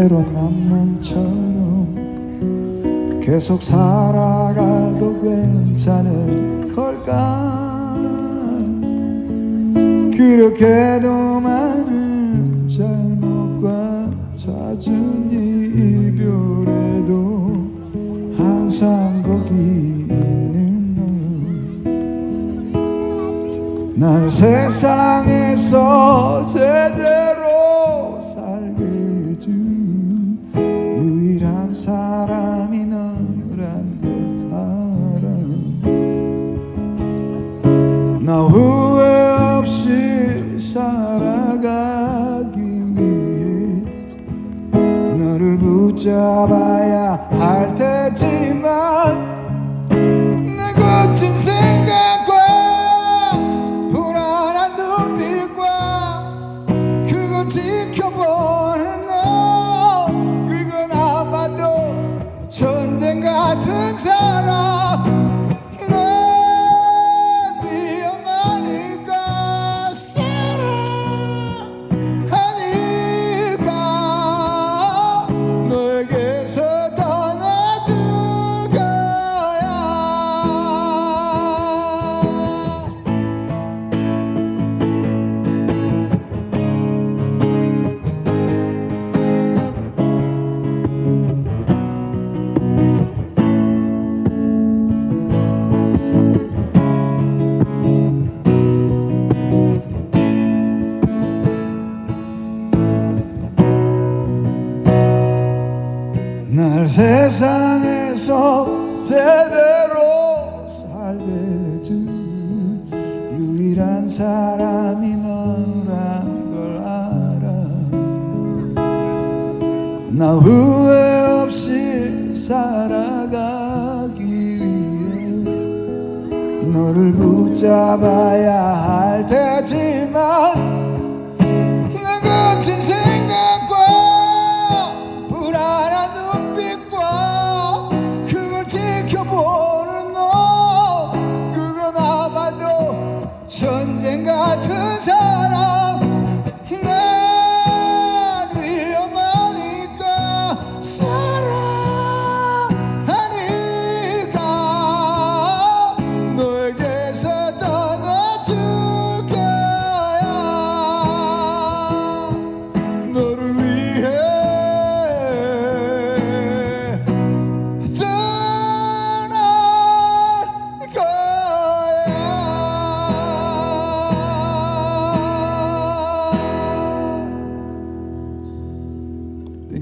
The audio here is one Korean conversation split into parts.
때론 남남처럼 계속 살아가도 괜찮을 걸까? 그렇게도 많은 잘못과 잦은 이별에도 항상 거기 있는 너날 세상에서 제대로 붙잡아야 할 테지만 내 거친 생각과 불안한 눈빛과 그걸 지켜보는 너 그건 아마도 전쟁 같은 사람 날 세상에서 제대로 살게 해준 유일한 사람이 너란 걸 알아. 나 후회 없이 살아가기 위해 너를 붙잡아야 할 테지만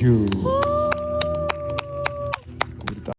Thank you.